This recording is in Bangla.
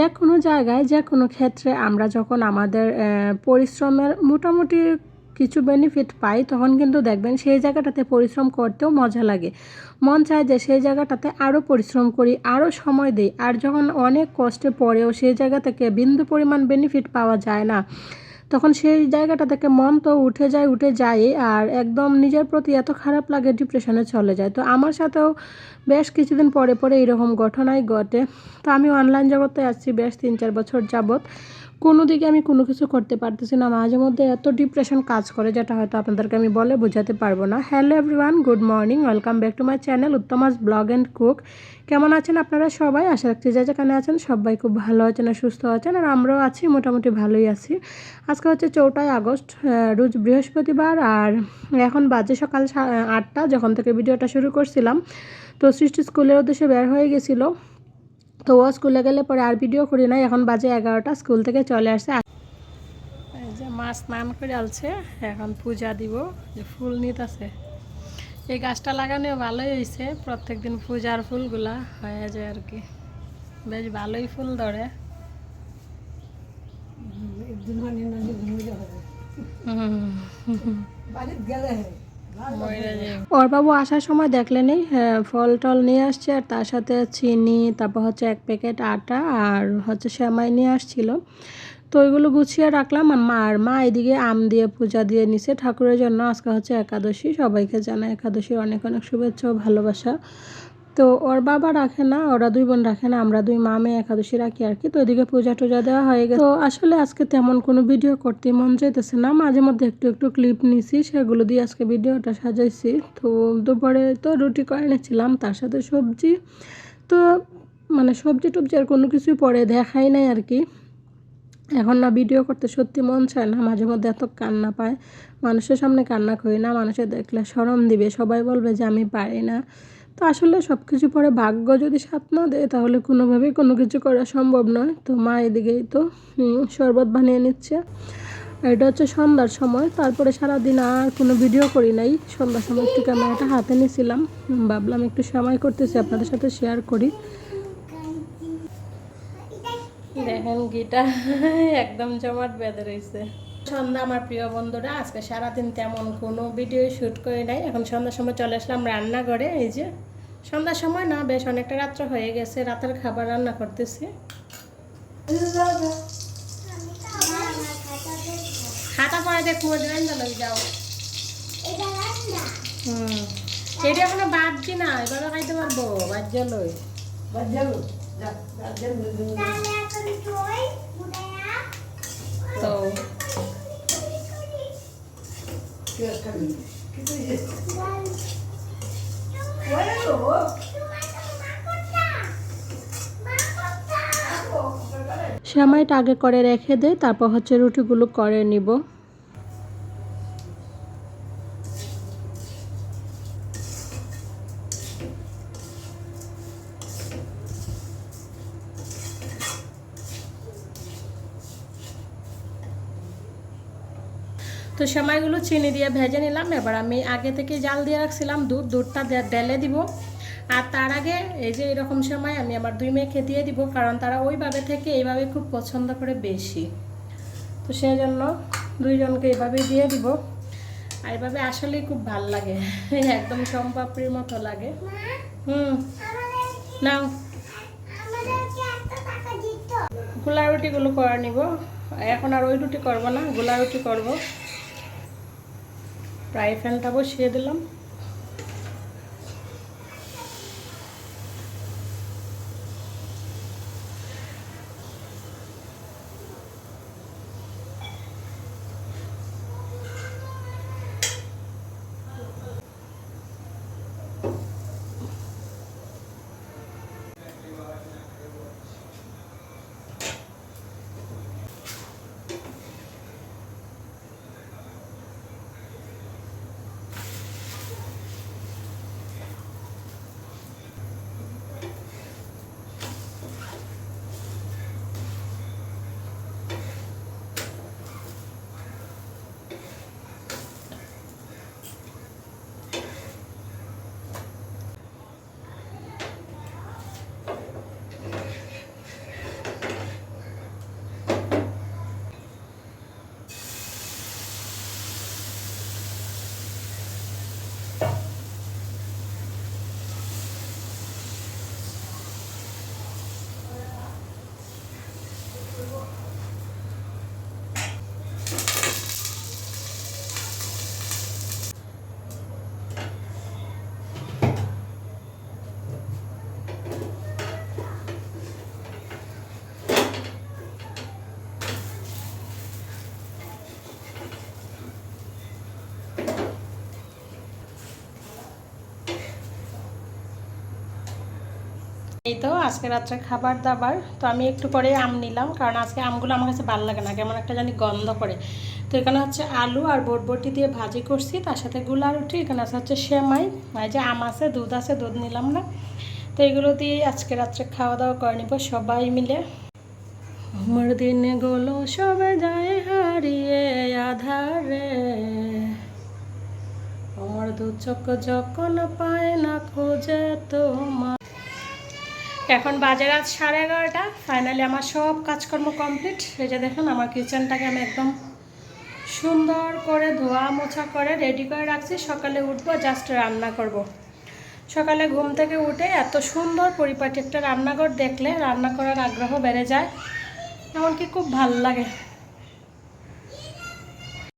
যে কোনো জায়গায়, যে কোনো ক্ষেত্রে আমরা যখন আমাদের পরিশ্রমের মোটামুটি কিছু বেনিফিট পাই, তখন কিন্তু দেখবেন সেই জায়গাটাতে পরিশ্রম করতেও মজা লাগে। মন চায় যে সেই জায়গাটাতে আরও পরিশ্রম করি আরও সময় দিই। আর যখন অনেক কষ্টে পড়েও সেই জায়গা থেকে বিন্দু পরিমাণ বেনিফিট পাওয়া যায় না তখন সেই জায়গাটা থেকে মন তো উঠে যায় উঠে যায় আর একদম নিজের প্রতি এত খারাপ লাগে ডিপ্রেশনে চলে যায়। তো আমার সাথেও বেশ কিছুদিন পরে পরে এরকম ঘটনাই ঘটে। তো আমি অনলাইন জগতে আসছি বেশ তিন চার বছর যাবত কোনো দিকে আমি কোনো কিছু করতে পারতেছি না। মাঝে মধ্যে এত ডিপ্রেশন কাজ করে যেটা হয়তো আপনাদেরকে আমি বলে বোঝাতে পারব না। Hello everyone good morning welcome back to my channel Uttama's blog and cook কেমন আছেন আপনারা সবাই? আশা রাখছি যে যেখানে আছেন সবাই খুব ভালো আছেন আর সুস্থ আছেন, আর আমরাও আছি, মোটামুটি ভালোই আছি। আজকে হচ্ছে চৌঠাই আগস্ট রোজ বৃহস্পতিবার, আর এখন বাজে সকাল আটটা, যখন থেকে ভিডিওটা শুরু করছিলাম। তো সৃষ্টি স্কুলের উদ্দেশ্যে বের হয়ে গেছিল। তো ও স্কুলে গেলে পরে আর ভিডিও করি নাই এখন বাজে এগারোটা স্কুল থেকে চলে আসছে এই যে মা স্নান করে আলছে এখন পূজা দিব যে ফুল নিতেছে। এই গাছটা লাগানো ভালোই হয়েছে প্রত্যেক দিন পূজার ফুলগুলা হয়ে যায় আর কি। বেশ ভালোই ফুল ধরে। ওর বাবু আসার সময় দেখলেন হ্যাঁ, ফল টল নিয়ে আসছে আর তার সাথে চিনি তারপর হচ্ছে এক প্যাকেট আটা আর হচ্ছে শ্যামাই নিয়ে আসছিল। তো ওইগুলো গুছিয়ে রাখলাম আর মা আর মা এদিকে আম দিয়ে পূজা দিয়ে নিছে। ঠাকুরের জন্য আজকে হচ্ছে একাদশী সবাইকে জানা একাদশীর অনেক অনেক শুভেচ্ছা ও ভালোবাসা। তো ওর বাবা রাখে না, ওরা দুই বোন রাখে না, আমরা দুই মা, মেয়ে, একাদশী রাখি আর কি। তো ওইদিকে পূজা টুজা দেওয়া হয়ে গেছে। তো আসলে আজকে তেমন কোনো ভিডিও করতে মন চাইতেছে না। মাঝে মধ্যে একটু একটু ক্লিপ নিছি, সেগুলো দিয়ে আজকে ভিডিওটা সাজাইছি। তো দুপুরে তো রুটি করে এনেছিলাম, তার সাথে সবজি। তো মানে সবজি টবজি আর কোনো কিছুই পরে দেখাই নাই আর কি। এখন না ভিডিও করতে সত্যি মন চায় না, মাঝে মধ্যে এত কান্না পায়। মানুষের সামনে কান্না করি না, মানুষের দেখলে সরম দিবে, সবাই বলবে যে আমি পারি না। তো আসলে সব কিছু পরে ভাগ্য যদি সাথ না দেয়, তাহলে কোনোভাবেই কোনো কিছু করা সম্ভব নয়। তো মা এদিকেই তো শরবত বানিয়ে নিচ্ছে। এটা হচ্ছে সন্ধ্যার সময়। তারপরে সারাদিন আর কোনো ভিডিও করি নাই। সন্ধ্যার সময় একটু ক্যামেরাটা হাতে নিয়েছিলাম ভাবলাম একটু সময় করতেছি, আপনাদের সাথে শেয়ার করি। দেখেন গিটা একদম জমাট বেঁধে রয়েছে সন্ধ্যা আমার প্রিয় বন্ধুরা। আজকে সারাদিন তেমন কোনো ভিডিও শ্যুট করে নাই। এখন সন্ধ্যার সময় চলে আসলাম রান্নাঘরে এই যে। সন্ধ্যার সময় না বেশ অনেকটা রাত্র হয়ে গেছে রাতের খাবার রান্না করতেছি। খাতা পরে দেখ মোট লই যাও। হুম। এটা এখনও বাদ না এভাবে খাইতে পারব বাদ লই তো সেমাইটা আগে করে রেখে দে তারপর হচ্ছে রুটিগুলো করে নিব। তো সেমাইগুলো চিনি দিয়ে ভেজে নিলাম। এবার আমি আগে থেকে জাল দিয়ে রাখছিলাম দুধ, দুধটা ডেলে দিব। আর তার আগে এই যে এরকম সময় আমি আমার দুই মেয়েকে দিয়ে দিব, কারণ তারা ওইভাবে থেকে এইভাবে খুব পছন্দ করে বেশি। তো সেই জন্য দুইজনকে এইভাবেই দিয়ে দিব। আর এভাবে আসলেই খুব ভালো লাগে। একদম সম্পাপড়ির মতো লাগে। হুম। নাও। গোলা রুটিগুলো করে নিব। এখন আর ওই রুটি করব না গোলা রুটি করব। ফ্রাই প্যানটা বসিয়ে দিলাম। এই তো আজকে রাত্রে খাবার দাবার। তো আমি একটু পরে আম নিলাম, কারণ আজকে আমগুলো আমার কাছে ভালো লাগে না, কেমন একটা জানি গন্ধ করে। তো এখানে হচ্ছে আলু আর বটবটি দিয়ে ভাজি করছি, তার সাথে গুলা রুটি, এখানে আছে হচ্ছে সেমাই যে আম আছে, দুধ আছে, দুধ নিলাম না। তো এগুলো দিয়ে আজকে রাত্রে খাওয়া দাওয়া করে নিব সবাই মিলে। আমার দিনগুলো সবে যায় হারিয়ে আধারে। আমার দু চোখ যখন পায় না খোঁজে তোমার এখন বাজার আজ সাড়ে এগারোটা। ফাইনালি আমার সব কাজকর্ম কমপ্লিট যে দেখুন, আমার কিচেনটাকে আমি একদম সুন্দর করে ধোয়া মোছা করে রেডি করে রাখছি। সকালে উঠবো জাস্ট রান্না করব। সকালে ঘুম থেকে উঠে এত সুন্দর পরিপাটি একটা রান্নাঘর দেখলে রান্না করার আগ্রহ বেড়ে যায়। এমনকি খুব ভালো লাগে।